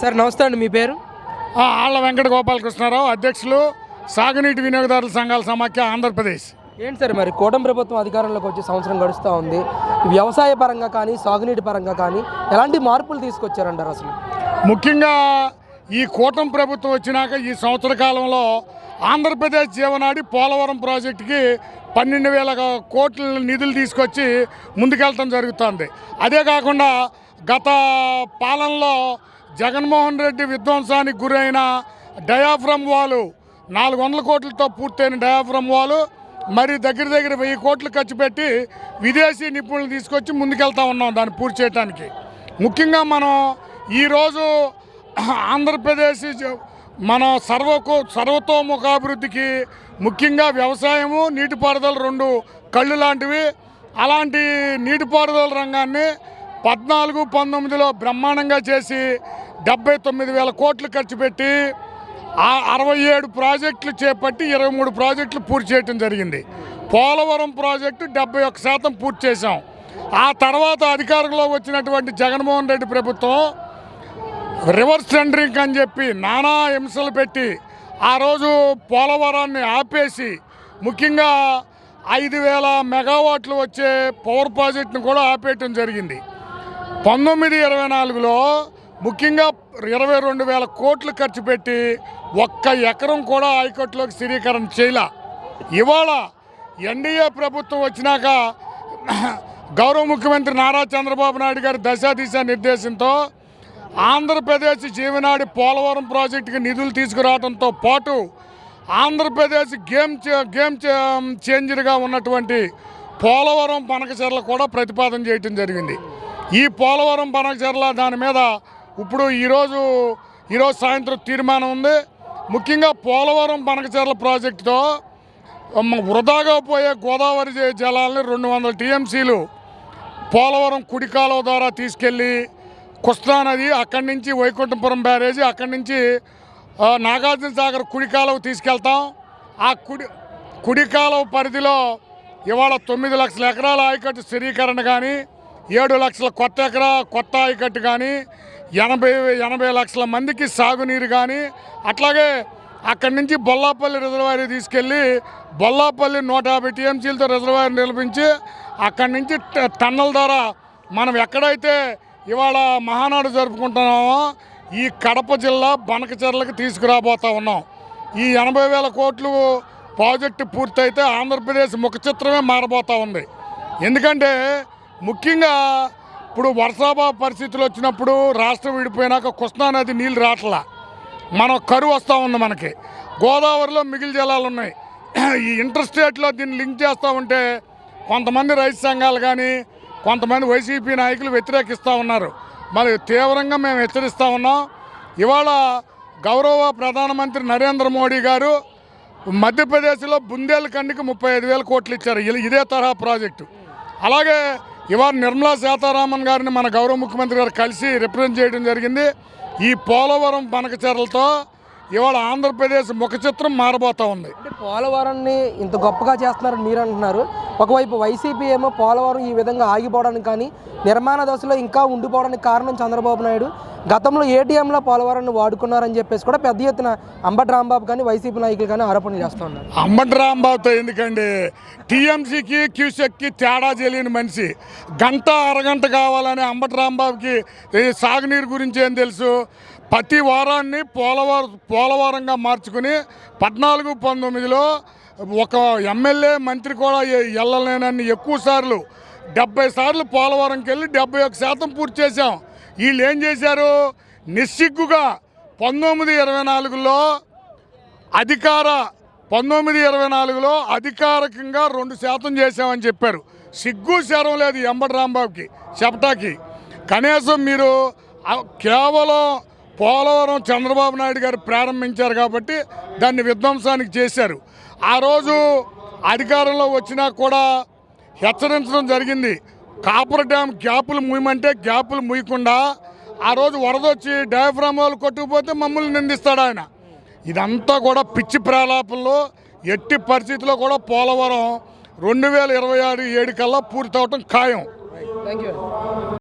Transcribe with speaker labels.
Speaker 1: Sir నమస్తే అండి మీ పేరు?
Speaker 2: ఆ, ఆళ్ళ వెంకట గోపాలకృష్ణారావు అధ్యక్షులు సాగునీటి వినియోగదారుల సంఘాల సమాఖ్య ఆంధ్రప్రదేశ్.
Speaker 1: ఏంటి సార్ మరి కూటమి ప్రభుత్వం అధికారంలోకి వచ్చి సంవత్సరం గడుస్తూ ఉంది. వ్యవసాయ పరంగా కానీ సాగునీటి పరంగా కానీ ఎలాంటి మార్పులు తీసుకొచ్చారంటారు అసలు?
Speaker 2: ముఖ్యంగా ఈ కూటమి ప్రభుత్వం వచ్చినాక ఈ సంవత్సర కాలంలో ఆంధ్రప్రదేశ్ జీవనాడి పోలవరం ప్రాజెక్టుకి పన్నెండు వేల కోట్ల నిధులు తీసుకొచ్చి ముందుకెళ్ళటం జరుగుతుంది. అదే కాకుండా గత పాలనలో జగన్మోహన్ రెడ్డి విధ్వంసానికి గురైన డయాఫ్రమ్ వాలు నాలుగు వందల కోట్లతో పూర్తయిన డయాఫ్రమ్ వాలు మరి దగ్గర దగ్గర వెయ్యి కోట్లు ఖర్చు పెట్టి విదేశీ నిపుణులు తీసుకొచ్చి ముందుకెళ్తా ఉన్నాం దాన్ని పూర్తి చేయడానికి ముఖ్యంగా మనం ఈరోజు ఆంధ్రప్రదేశ్ మన సర్వకు సర్వతోముఖాభివృద్ధికి ముఖ్యంగా వ్యవసాయము నీటిపారుదల రెండు కళ్ళు లాంటివి అలాంటి నీటిపారుదల రంగాన్ని పద్నాలుగు పంతొమ్మిదిలో బ్రహ్మాండంగా చేసి డెబ్బై తొమ్మిది వేల కోట్లు ఖర్చు పెట్టి అరవై ఏడు ప్రాజెక్టులు చేపట్టి ఇరవై మూడు ప్రాజెక్టులు పూర్తి చేయడం జరిగింది. పోలవరం ప్రాజెక్టు డెబ్బై ఒక్క శాతం పూర్తి చేశాం. ఆ తర్వాత అధికారంలో వచ్చినటువంటి జగన్మోహన్ రెడ్డి ప్రభుత్వం రివర్స్ టెండరింగ్ అని చెప్పి నానా హింసలు పెట్టి ఆ రోజు పోలవరాన్ని ఆపేసి ముఖ్యంగా ఐదు వేల మెగావాట్లు వచ్చే పవర్ ప్రాజెక్టును కూడా ఆపేయటం జరిగింది. పంతొమ్మిది ఇరవై నాలుగులో ముఖ్యంగా ఇరవై రెండు వేల కోట్లు ఖర్చు పెట్టి ఒక్క ఎకరం కూడా హైకోర్టులోకి స్థిరీకరణ చేయలే. ఇవాళ ఎన్డీఏ ప్రభుత్వం వచ్చినాక గౌరవ ముఖ్యమంత్రి నారా చంద్రబాబు నాయుడు గారి దశా దిశ నిర్దేశంతో ఆంధ్రప్రదేశ్ జీవనాడి పోలవరం ప్రాజెక్టుకి నిధులు తీసుకురావడంతో పాటు ఆంధ్రప్రదేశ్ గేమ్ గేమ్ చేంజర్గా ఉన్నటువంటి పోలవరం పనకచెర్ల కూడా ప్రతిపాదన చేయటం జరిగింది. ఈ పోలవరం పనకచెర్ల దాని మీద ఇప్పుడు ఈరోజు ఈరోజు సాయంత్రం తీర్మానం ఉంది. ముఖ్యంగా పోలవరం పనకచెర్ల ప్రాజెక్టుతో వృధాగా పోయే గోదావరి జలాలని రెండు వందల టీఎంసీలు పోలవరం కుడికాలువ ద్వారా తీసుకెళ్ళి కృష్ణా నది అక్కడి నుంచి వైకుంఠపురం బ్యారేజీ అక్కడి నుంచి ఆ, నాగార్జున సాగర్ తీసుకెళ్తాం. ఆ కుడి కుడికాలువ పరిధిలో ఇవాళ తొమ్మిది లక్షల ఎకరాల ఆయకట్టు స్థిరీకరణ కానీ ఏడు లక్షల కొత్త ఎకరా కొత్త ఆయకట్టు కానీ ఎనభై ఎనభై లక్షల మందికి సాగునీరు కానీ అట్లాగే అక్కడి నుంచి బొల్లాపల్లి రిజర్వాయర్ తీసుకెళ్ళి బొల్లాపల్లి నూట యాభై టీఎంసీలతో రిజర్వాయర్ నిర్మించి అక్కడి నుంచి ట- ద్వారా మనం ఎక్కడైతే ఇవాళ మహానాడు జరుపుకుంటున్నామో ఈ కడప జిల్లా బనకచెర్లకు తీసుకురాబోతా ఉన్నాం. ఈ ఎనభై వేల కోట్లు ప్రాజెక్టు పూర్తయితే ఆంధ్రప్రదేశ్ ముఖ చిత్రమే మారబోతా ఉంది. ఎందుకంటే ముఖ్యంగా ఇప్పుడు వర్షాభావ పరిస్థితులు వచ్చినప్పుడు రాష్ట్రం విడిపోయినాక కృష్ణానది నీళ్ళు రాట్లా. మనం కరువు వస్తూ ఉంది మనకి. గోదావరిలో మిగిలి జలాలు ఉన్నాయి. ఈ ఇంటర్స్టేట్లో దీన్ని లింక్ చేస్తూ ఉంటే కొంతమంది రైతు సంఘాలు కానీ కొంతమంది వైసీపీ నాయకులు వ్యతిరేకిస్తూ ఉన్నారు. మరి తీవ్రంగా మేము హెచ్చరిస్తూ ఉన్నాం. ఇవాళ గౌరవ ప్రధానమంత్రి నరేంద్ర మోడీ గారు మధ్యప్రదేశ్లో బుందేల్ఖండ్కి ముప్పై ఐదు వేల కోట్లు ఇచ్చారు. ఇదే తరహా ప్రాజెక్టు. అలాగే ఇవాళ నిర్మలా సీతారామన్ గారిని మన గౌరవ ముఖ్యమంత్రి గారు కలిసి రిప్రజెంట్ చేయడం జరిగింది. ఈ పోలవరం పనకచర్లతో ఇవాళ ఆంధ్రప్రదేశ్ ముఖ చిత్రం మారబోతా ఉంది.
Speaker 1: పోలవరాన్ని ఇంత గొప్పగా చేస్తున్నారని మీరు అంటున్నారు ఒకవైపు వైసీపీ ఏమో పోలవరం ఈ విధంగా ఆగిపోవడానికి కానీ నిర్మాణ దశలో ఇంకా ఉండిపోవడానికి కారణం చంద్రబాబు నాయుడు. గతంలో ఏటీఎంలో పోలవరాన్ని వాడుకున్నారని చెప్పేసి కూడా పెద్ద ఎత్తున అంబటి రాంబాబు కానీ వైసీపీ నాయకులు కానీ ఆరోపణలు చేస్తున్నారు
Speaker 2: అంబటి రాంబాబుతో ఎందుకండి? టీఎంసీకి క్యూసెక్కి తేడా తెలియని మనిషి. గంట అరగంట కావాలని అంబటి రాంబాబుకి సాగునీరు గురించి ఏం తెలుసు? ప్రతి వారాన్ని పోలవరం పోలవరంగా మార్చుకుని పద్నాలుగు పంతొమ్మిదిలో ఒక ఎమ్మెల్యే మంత్రి కూడా వెళ్ళలేనని ఎక్కువ సార్లు డెబ్బై సార్లు పోలవరంకి వెళ్ళి డెబ్బై ఒక శాతం పూర్తి చేశాం. వీళ్ళు ఏం చేశారు? నిస్సిగ్గుగా పంతొమ్మిది ఇరవై నాలుగులో అధికార పంతొమ్మిది ఇరవై నాలుగులో అధికారికంగా రెండు శాతం చేశామని చెప్పారు. సిగ్గు శరం లేదు ఎంబటి రాంబాబుకి చెప్పటాకి కనీసం మీరు కేవలం పోలవరం చంద్రబాబు నాయుడు గారు ప్రారంభించారు కాబట్టి దాన్ని విధ్వంసానికి చేశారు. ఆ రోజు అధికారంలో వచ్చినా కూడా హెచ్చరించడం జరిగింది. కాపర్ డ్యామ్ గ్యాపులు ముయ్యమంటే గ్యాపులు ముయ్యకుండా ఆ రోజు వరదొచ్చి డయాఫ్రామ్ వాళ్ళు కొట్టుకుపోతే మమ్మల్ని నిందిస్తాడు ఆయన. ఇదంతా కూడా పిచ్చి ప్రాలాపంలో ఎట్టి పరిస్థితిలో కూడా పోలవరం రెండు వేల ఇరవై ఆరు ఏడు కల్లా పూర్తవటం ఖాయం.
Speaker 1: Thank you